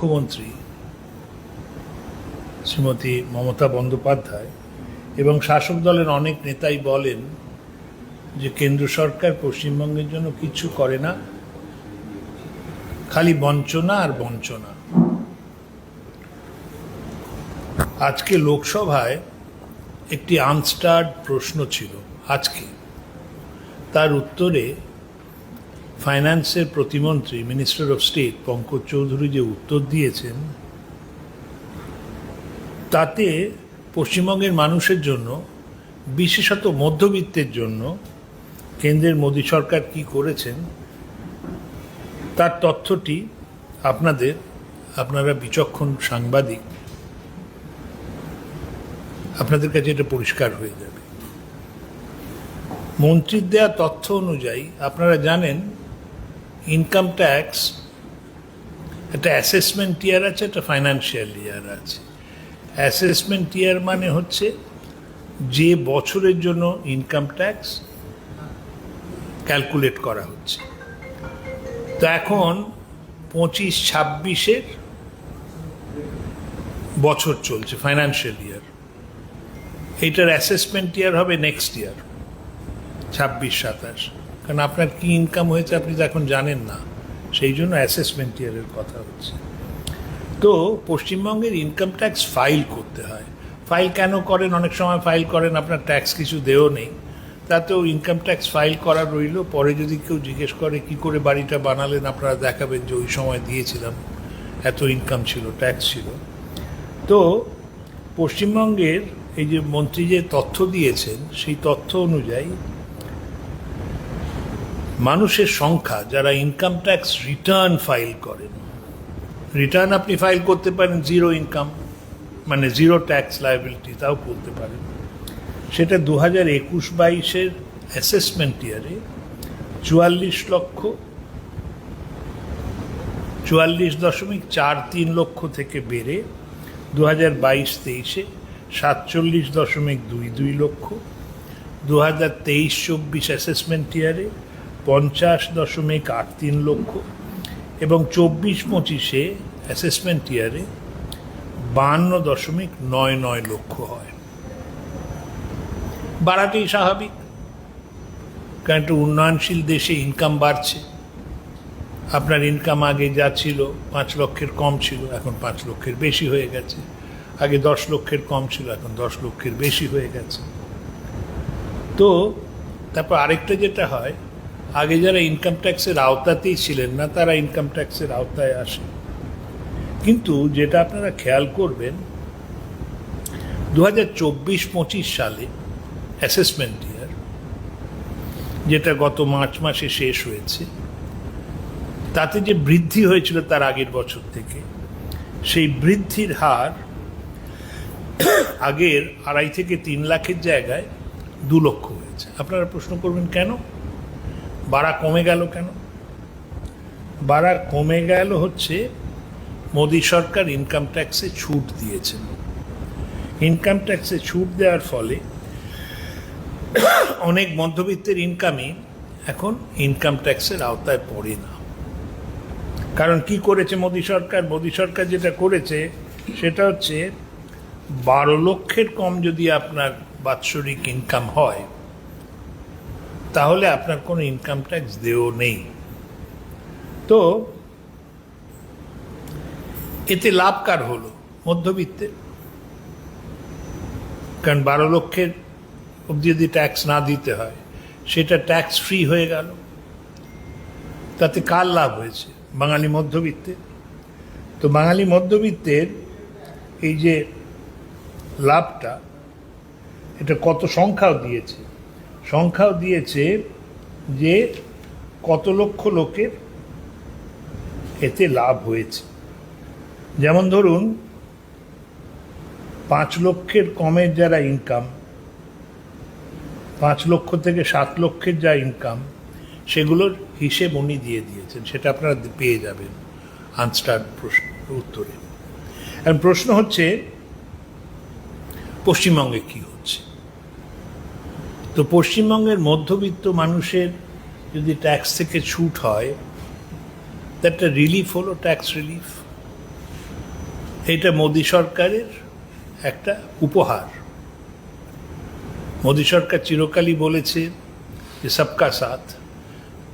মুখ্যমন্ত্রী শ্রীমতী মমতা বন্দ্যোপাধ্যায় এবং শাসক দলের অনেক নেতাই বলেন যে কেন্দ্র সরকার পশ্চিমবঙ্গের জন্য কিছু করে না, খালি বঞ্চনা আর বঞ্চনা। আজকে লোকসভায় একটি আনস্টার্ড প্রশ্ন ছিল, আজকে। তার উত্তরে ফাইন্যান্সের প্রতিমন্ত্রী minister of state Pankaj Chaudhary যে উত্তর দিয়েছেন, তাতে পশ্চিমবঙ্গের মানুষের জন্য, বিশেষত মধ্যবিত্তের জন্য, কেন্দ্রের মোদী সরকার কি করেছেন, তার তথ্যটি আপনাদের, আপনারা বিচক্ষণ সাংবাদিক, আপনাদের কাছে এটা পরিষ্কার হয়ে যাবে। মন্ত্রীর দেওয়া তথ্য অনুযায়ী, আপনারা জানেন ইনকাম ট্যাক্স একটা অ্যাসেসমেন্ট ইয়ার আছে, একটা ফাইন্যান্সিয়াল ইয়ার আছে। অ্যাসেসমেন্ট ইয়ার মানে হচ্ছে যে বছরের জন্য ইনকাম ট্যাক্স ক্যালকুলেট করা হচ্ছে। তো এখন পঁচিশ ছাব্বিশের বছর চলছে ফাইন্যান্সিয়াল ইয়ার এইটার অ্যাসেসমেন্ট ইয়ার হবে নেক্সট ইয়ার ছাব্বিশ সাতাশ। কারণ আপনার কি ইনকাম হয়েছে আপনি তো এখন জানেন না। সেই জন্য অ্যাসেসমেন্ট ইয়ারের কথা হচ্ছে। তো পশ্চিমবঙ্গের ইনকাম ট্যাক্স ফাইল করতে হয়। ফাইল কেন করেন? অনেক সময় ফাইল করেন, আপনার ট্যাক্স কিছু দেও নেই। তাতেও ইনকাম ট্যাক্স ফাইল করা রইল। পরে যদি কেউ জিজ্ঞেস করে, কি করে বাড়িটা বানালেন? আপনারা দেখাবেন যে ওই সময় দিয়েছিলাম। এত ইনকাম ছিল ট্যাক্স ছিল। তো পশ্চিমবঙ্গের এই যে মন্ত্রী যে তথ্য দিয়েছেন, সেই তথ্য অনুযায়ী মানুষের সংখ্যা, যারা ইনকাম ট্যাক্স রিটার্ন ফাইল করেন। রিটার্ন আপনি ফাইল করতে পারেন জিরো ইনকাম মানে জিরো ট্যাক্স লাইবিলিটি তাও করতে পারেন। সেটা দু হাজার একুশ বাইশের অ্যাসেসমেন্ট ইয়ারে চুয়াল্লিশ লক্ষ, চুয়াল্লিশ দশমিক চার তিন লক্ষ থেকে বেড়ে দু হাজার বাইশ তেইশে সাতচল্লিশ দশমিক দুই দুই লক্ষ দু হাজার তেইশ চব্বিশ অ্যাসেসমেন্ট ইয়ারে পঞ্চাশ দশমিক আট তিন লক্ষ এবং চব্বিশ পঁচিশে অ্যাসেসমেন্ট ইয়ারে বান্ন দশমিক নয় নয় লক্ষ হয়। বাড়াটাই স্বাভাবিক, কারণ একটা উন্নয়নশীল দেশে ইনকাম বাড়ছে। আপনার ইনকাম আগে যা ছিল পাঁচ লক্ষের কম ছিল, এখন পাঁচ লক্ষের বেশি হয়ে গেছে। আগে দশ লক্ষের কম ছিল, এখন দশ লক্ষের বেশি হয়ে গেছে। তো তারপর আরেকটা যেটা হয় আগে যারা ইনকাম ট্যাক্সের আওতাতেই ছিলেন না, তারা ইনকাম ট্যাক্সের আওতায় আসে কিন্তু যেটা আপনারা খেয়াল করবেন দু হাজার চব্বিশ পঁচিশ সালে অ্যাসেসমেন্ট ইয়ার যেটা গত মার্চ মাসে শেষ হয়েছে, তাতে যে বৃদ্ধি হয়েছিল তার আগের বছর থেকে, সেই বৃদ্ধির হার আগের আড়াই থেকে তিন লাখের জায়গায় দু লক্ষ হয়েছে। আপনারা প্রশ্ন করবেন কেন? বাড়া কমে গেল কেন? বাড়া কমে গেল হচ্ছে মোদী সরকার ইনকাম ট্যাক্সে ছুট দিয়েছেন। ইনকাম ট্যাক্সে ছুট দেওয়ার ফলে অনেক মধ্যবিত্তের ইনকামই এখন ইনকাম ট্যাক্সের আওতায় পড়ে না। কারণ কি করেছে মোদী সরকার? মোদী সরকার যেটা করেছে সেটা হচ্ছে বারো লক্ষের কম যদি আপনার বাৎসরিক ইনকাম হয় তাহলে আপনার কোনো ইনকাম ট্যাক্স দেও নেই। তো এতে লাভ কার হলো? মধ্যবিত্তে। কারণ বারো লক্ষের অবধি যদি ট্যাক্স না দিতে হয়, সেটা ট্যাক্স ফ্রি হয়ে গেল। তাতে কার লাভ হয়েছে? বাঙালি মধ্যবিত্তে। তো বাঙালি মধ্যবিত্তের এই যে লাভটা, এটা কত সংখ্যাও দিয়েছে। সংখ্যাও দিয়েছে যে কত লক্ষ লোকের এতে লাভ হয়েছে। যেমন ধরুন, পাঁচ লক্ষের কমের যারা ইনকাম পাঁচ লক্ষ থেকে সাত লক্ষের যা ইনকাম সেগুলোর হিসেব উনি দিয়ে দিয়েছেন। সেটা আপনারা পেয়ে যাবেন আনস্টার প্রশ্ন, উত্তরে। প্রশ্ন হচ্ছে, পশ্চিমবঙ্গে কি তো পশ্চিমবঙ্গের মধ্যবিত্ত মানুষের যদি ট্যাক্স থেকে ছুট হয় একটা রিলিফ হলো ট্যাক্স রিলিফ এটা মোদী সরকারের একটা উপহার। মোদী সরকার চিরকালই বলেছে যে সবকা সাথ।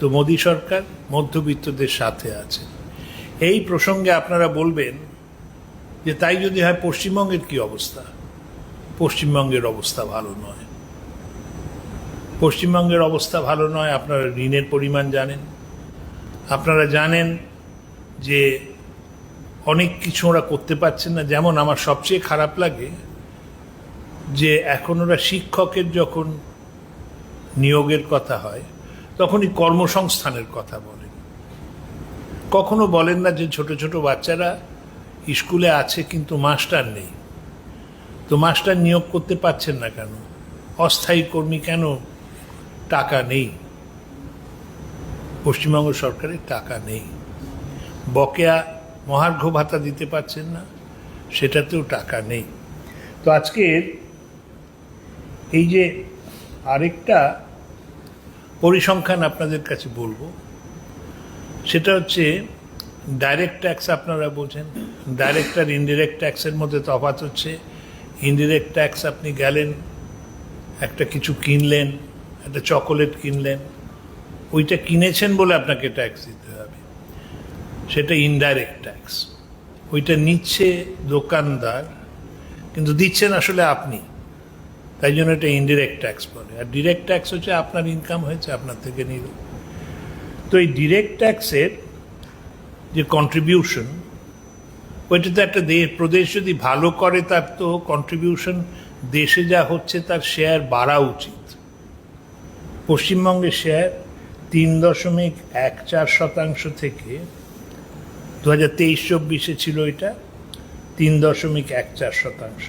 তো মোদী সরকার মধ্যবিত্তদের সাথে আছে। এই প্রসঙ্গে আপনারা বলবেন যে তাই যদি হয়, পশ্চিমবঙ্গের কি অবস্থা? পশ্চিমবঙ্গের অবস্থা ভালো নয়। পশ্চিমবঙ্গের অবস্থা ভালো নয়, আপনারা ঋণের পরিমাণ জানেন। আপনারা জানেন যে অনেক কিছু ওরা করতে পারছেন না। যেমন আমার সবচেয়ে খারাপ লাগে যে এখন ওরা শিক্ষকের যখন নিয়োগের কথা হয়, তখনই কর্মসংস্থানের কথা বলেন। কখনো বলেন না যে ছোট ছোট বাচ্চারা স্কুলে আছে কিন্তু মাস্টার নেই। তো মাস্টার নিয়োগ করতে পারছেন না কেন? অস্থায়ী কর্মী কেন টাকা নেই। পশ্চিমবঙ্গ সরকারের টাকা নেই। বকেয়া মহার্ঘ ভাতা দিতে পারছেন না, সেটাতেও টাকা নেই। তো আজকের এই যে আরেকটা পরিসংখ্যান আপনাদের কাছে বলব, সেটা হচ্ছে ডাইরেক্ট ট্যাক্স আপনারা বোঝেন ডাইরেক্ট আর ইনডিরেক্ট ট্যাক্সের মধ্যে তফাৎ হচ্ছে। ইনডিরেক্ট ট্যাক্স আপনি গেলেন, একটা কিছু কিনলেন একটা চকোলেট কিনলেন। ওইটা কিনেছেন বলে আপনাকে ট্যাক্স দিতে হবে। সেটা ইনডাইরেক্ট ট্যাক্স ওইটা নিচ্ছে দোকানদার, কিন্তু দিচ্ছেন আসলে আপনি। তাই জন্য এটা ইনডিরেক্ট ট্যাক্স বলে। আর ডিরেক্ট ট্যাক্স হচ্ছে আপনার ইনকাম হয়েছে, আপনার থেকে নিল। তো এই ডিরেক্ট ট্যাক্সের যে কন্ট্রিবিউশন ওইটাতে একটা দেশ প্রদেশ যদি ভালো করে তার তো কন্ট্রিবিউশন দেশে যা হচ্ছে তার শেয়ার বাড়া উচিত। পশ্চিমবঙ্গের শেয়ার তিন দশমিক এক চার শতাংশ থেকে দু হাজার তেইশ চব্বিশে ছিল এটা, তিন দশমিক এক চার শতাংশ।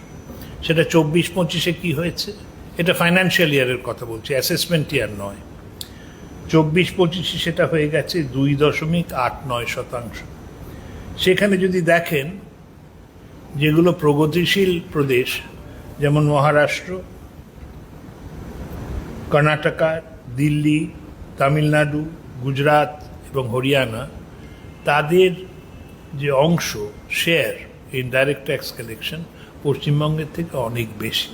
সেটা চব্বিশ পঁচিশে কি হয়েছে? এটা ফাইন্যান্সিয়াল ইয়ারের কথা বলছি অ্যাসেসমেন্ট ইয়ার নয়। চব্বিশ পঁচিশে সেটা হয়ে গেছে দুই দশমিক আট নয় শতাংশ। সেখানে যদি দেখেন, যেগুলো প্রগতিশীল প্রদেশ, যেমন মহারাষ্ট্র কর্ণাটকা, দিল্লি, তামিলনাড়ু, গুজরাট এবং হরিয়ানা, তাদের যে অংশ share in direct tax collection পশ্চিমবঙ্গের থেকে অনেক বেশি।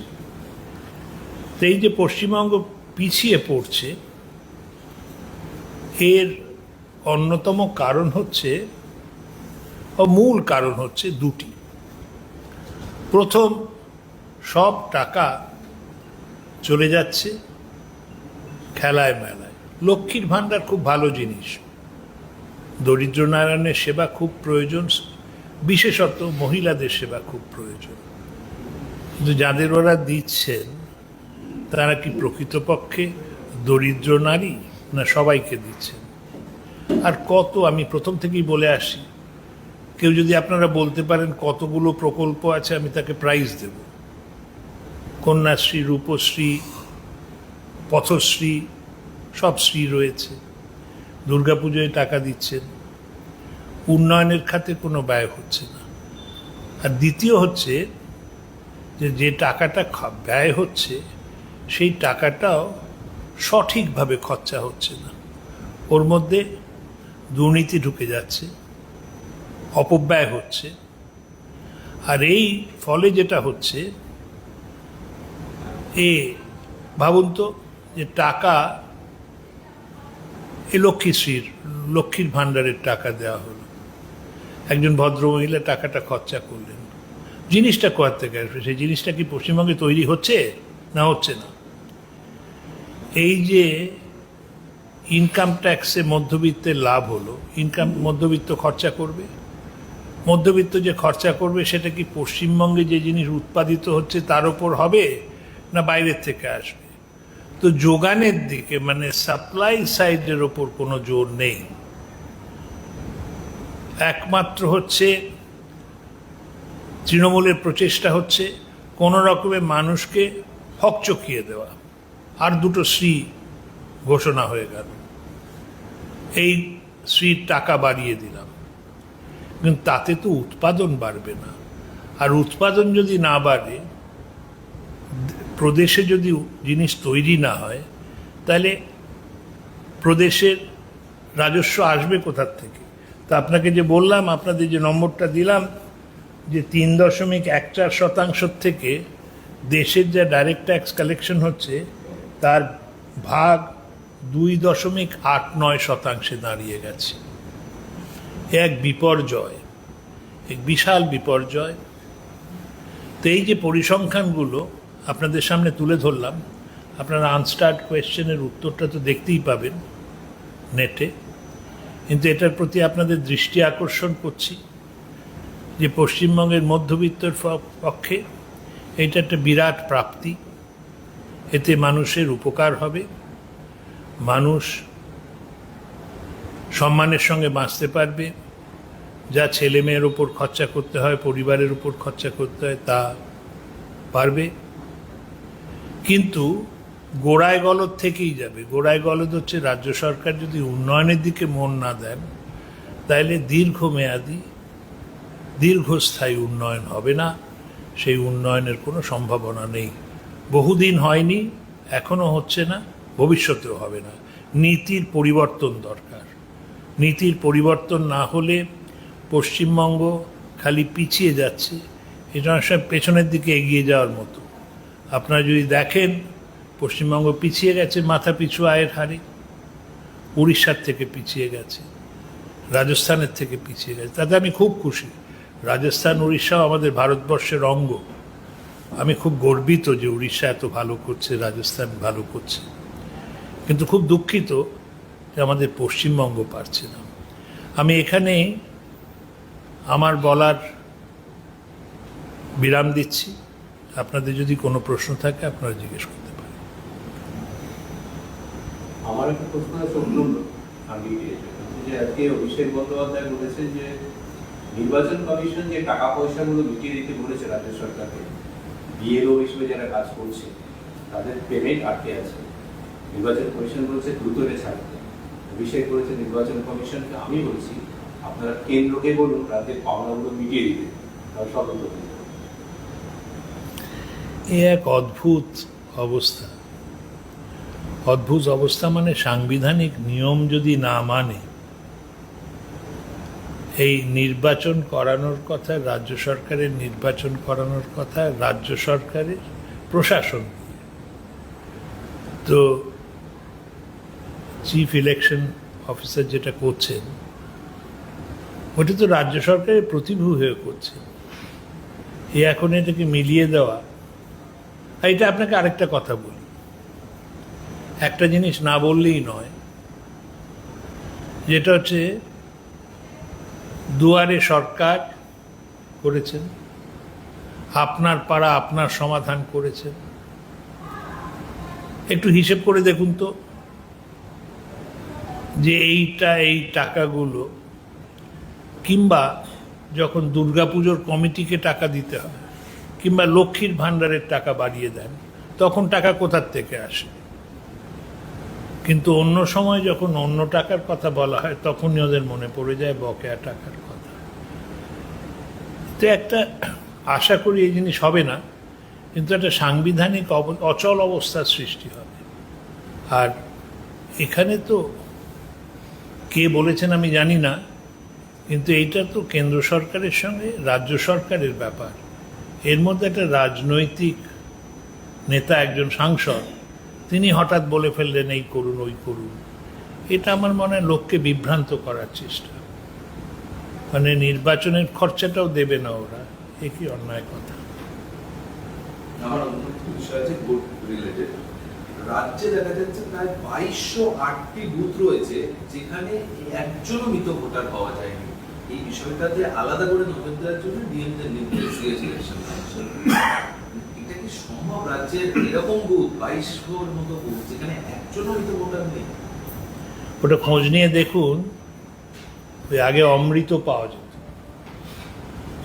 তো এই যে পশ্চিমবঙ্গ পিছিয়ে পড়ছে, এর অন্যতম কারণ হচ্ছে ও মূল কারণ হচ্ছে দুটি। প্রথম, সব টাকা চলে যাচ্ছে খেলায় মেলায়। লক্ষ্মীর ভাণ্ডার খুব ভালো জিনিস। দরিদ্র নারায়ণের সেবা খুব প্রয়োজন, বিশেষত মহিলাদের সেবা খুব প্রয়োজন। কিন্তু যাদের ওরা দিচ্ছেন, তারা কি প্রকৃতপক্ষে দরিদ্র নারী না সবাইকে দিচ্ছেন? আর কত, আমি প্রথম থেকেই বলে আসি, কেউ যদি আপনারা বলতে পারেন কতগুলো প্রকল্প আছে, আমি তাকে প্রাইজ দেব। কন্যাশ্রী, রূপশ্রী, পথশ্রী সব শ্রী রয়েছে। দুর্গাপুজোয় টাকা দিচ্ছেন। উন্নয়নের খাতে কোনো ব্যয় হচ্ছে না। আর দ্বিতীয় হচ্ছে যে যে টাকাটা ব্যয় হচ্ছে, সেই টাকাটাও সঠিকভাবে খরচা হচ্ছে না। ওর মধ্যে দুর্নীতি ঢুকে যাচ্ছে, অপব্যয় হচ্ছে। আর এই ফলে যেটা হচ্ছে, এ, ভাবুন তো, যে টাকা লক্ষ্মীশ্রীর, লক্ষ্মীর ভাণ্ডারের টাকা দেওয়া হলো। একজন ভদ্রমহিলা টাকাটা খরচা করলেন। জিনিসটা কোয়ার থেকে আসবে? সেই জিনিসটা কি পশ্চিমবঙ্গে তৈরি হচ্ছে না হচ্ছে না? এই যে ইনকাম ট্যাক্সে মধ্যবিত্তের লাভ হলো ইনকাম মধ্যবিত্ত খরচা করবে? মধ্যবিত্ত যে খরচা করবে, সেটা কি পশ্চিমবঙ্গে যে জিনিস উৎপাদিত হচ্ছে তার ওপর হবে না বাইরের থেকে আসবে? তো যোগানের দিকে মানে সাপ্লাই সাইডের ওপর কোনো জোর নেই। একমাত্র হচ্ছে তৃণমূলের প্রচেষ্টা হচ্ছে কোনো রকমে মানুষকে হকচকিয়ে দেওয়া। আর দুটো শ্রী ঘোষণা হয়ে গেল। এই শ্রীর টাকা বাড়িয়ে দিলাম। কিন্তু তাতে তো উৎপাদন বাড়বে না। আর উৎপাদন যদি না বাড়ে প্রদেশে যদি জিনিস তৈরি না হয়, তাহলে প্রদেশের রাজস্ব আসবে কোথার থেকে? তা আপনাকে যে বললাম, আপনাদের যে নম্বরটা দিলাম, যে তিন দশমিক এক চার শতাংশ থেকে দেশের যা ডাইরেক্ট ট্যাক্স কালেকশন হচ্ছে, তার ভাগ দুই দশমিক আট নয় শতাংশে দাঁড়িয়ে গেছে। এক বিপর্যয়, এক বিশাল বিপর্যয়। তো এই যে পরিসংখ্যানগুলো আপনাদের সামনে তুলে ধরলাম। আপনারা আনস্টার্ট কোয়েশ্চেনের উত্তরটা তো দেখতেই পাবেন নেটে কিন্তু এটার প্রতি আপনাদের দৃষ্টি আকর্ষণ করছি যে পশ্চিমবঙ্গের মধ্যবিত্তর পক্ষে এটা একটা বিরাট প্রাপ্তি। এতে মানুষের উপকার হবে। মানুষ সম্মানের সঙ্গে বাঁচতে পারবে। যা ছেলে মেয়ের উপর খরচা করতে হয়, পরিবারের উপর খরচা করতে হয়, তা পারবে। কিন্তু গোড়ায় গলদ থেকেই যাবে। গোড়ায় গলদ হচ্ছে রাজ্য সরকার যদি উন্নয়নের দিকে মন না দেন তাহলে দীর্ঘমেয়াদী, দীর্ঘস্থায়ী উন্নয়ন হবে না। সেই উন্নয়নের কোনো সম্ভাবনা নেই। বহুদিন হয়নি এখনও হচ্ছে না, ভবিষ্যতেও হবে না। নীতির পরিবর্তন দরকার। নীতির পরিবর্তন না হলে পশ্চিমবঙ্গ খালি পিছিয়ে যাচ্ছে। এটা সময় পেছনের দিকে এগিয়ে যাওয়ার মতো। আপনারা যদি দেখেন, পশ্চিমবঙ্গ পিছিয়ে গেছে, মাথা পিছু আয়ের হারে। উড়িষ্যার থেকে পিছিয়ে গেছে, রাজস্থানের থেকে পিছিয়ে গেছে। তাতে আমি খুব খুশি। রাজস্থান, উড়িষ্যাও আমাদের ভারতবর্ষের অঙ্গ। আমি খুব গর্বিত যে উড়িষ্যা এত ভালো করছে, রাজস্থান ভালো করছে। কিন্তু খুব দুঃখিত যে আমাদের পশ্চিমবঙ্গ পারছে না। আমি এখানে আমার বলার বিরাম দিচ্ছি। আপনাদের যদি কোনো প্রশ্ন থাকে, আপনারা জিজ্ঞেস করতে পারেন। আমার একটা প্রশ্ন আছে অন্য আমি যে আজকে অভিষেক বন্দ্যোপাধ্যায় বলেছেন যে নির্বাচন কমিশন যে টাকা পয়সাগুলো মিটিয়ে দিতে বলেছে রাজ্য সরকারকে, বিএলও হিসেবে যারা কাজ করছে, তাদের পেমেন্ট আটকে আছে। নির্বাচন কমিশন বলছে দ্রুত ছাড়তে। অভিষেক বলেছে নির্বাচন কমিশনকে আমি বলছি, আপনারা কেন্দ্রকে বলুন, রাজ্যের পাওনাগুলো মিটিয়ে দিতে। দিতে হবে। এ এক অদ্ভুত অবস্থা। অদ্ভুত অবস্থা মানে সাংবিধানিক নিয়ম যদি না মানে এই নির্বাচন করানোর কথা, রাজ্য সরকারের নির্বাচন করানোর কথা, রাজ্য সরকারের প্রশাসন তো চিফ ইলেকশন অফিসার যেটা করছেন, ওটা তো রাজ্য সরকারের প্রতিভূ হয়ে করছে। এ এখন এটাকে মিলিয়ে দেওয়া এটা আপনাকে আরেকটা কথা বলি। একটা জিনিস না বললেই নয়, যেটা হচ্ছে দুয়ারে সরকার করেছেন, আপনার পাড়া আপনার সমাধান করেছেন। একটু হিসেব করে দেখুন তো, যে এইটা, এই টাকাগুলো, কিংবা যখন দুর্গাপুজোর কমিটিকে টাকা দিতে হয় কিংবা লক্ষ্মীর ভাণ্ডারের টাকা বাড়িয়ে দেন, তখন টাকা কোথার থেকে আসে? কিন্তু অন্য সময় যখন অন্য টাকার কথা বলা হয়, তখনই ওদের মনে পড়ে যায় বকেয়া টাকার কথা। তো একটা আশা করি এই জিনিস হবে না, কিন্তু একটা সাংবিধানিক অচল অবস্থার সৃষ্টি হবে। আর এখানে তো কে বলেছেন আমি জানি না, কিন্তু এইটা তো কেন্দ্র সরকারের সঙ্গে রাজ্য সরকারের ব্যাপার। এর মধ্যে একটা রাজনৈতিক নেতা, একজন সাংসদ, তিনি হঠাৎ বলে ফেললেন, এই করুন, ওই করুন। এটা আমার মনে হয় লোককে বিভ্রান্ত করার চেষ্টা। মানে নির্বাচনের খরচাটাও দেবে না ওরা। এ কি অন্যায় কথা? আমার অন্য বিষয় আছে রাজ্যে দেখা যাচ্ছে প্রায় বাইশশো আটটি বুথ রয়েছে, যেখানে একজনও মৃত ভোটার পাওয়া যায়নি। এই বিষয়টাতে আলাদা করে নজর দেওয়ার জন্য ডিএমদের নির্দেশ দিয়েছে ইলেকশন কমিশন এটা কি সম্ভব? রাজ্যের এরকম বুথ বাইশশোর মতো বুথ যেখানে একজনও মৃত ভোটার নেই? ওটা খোঁজ নিয়ে দেখুন ওই আগে অমৃত পাওয়া যেত।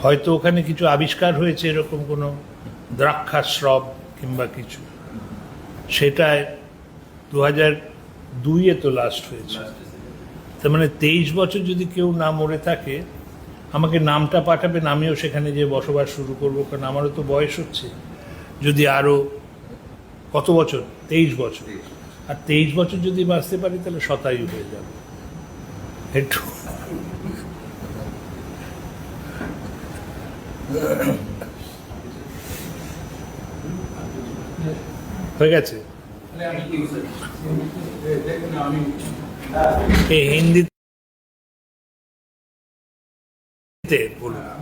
হয়তো ওখানে কিছু আবিষ্কার হয়েছে এরকম কোনো দ্রাক্ষাস্রব কিংবা কিছু। সেটায় দু হাজার দুইয়ে তো লাস্ট হয়েছে। তার মানে তেইশ বছর যদি কেউ না মরে থাকে আমাকে নামটা পাঠাবেন আমিও সেখানে যে বসবাস শুরু করব কারণ আমারও তো বয়স হচ্ছে। যদি আরও কত বছর? তেইশ বছর। আর তেইশ বছর যদি বাঁচতে পারি তাহলে শতায়ু হয়ে যাবে। একটু। হয়ে গেছে? আমি হিন্দিতে বলুন। আমি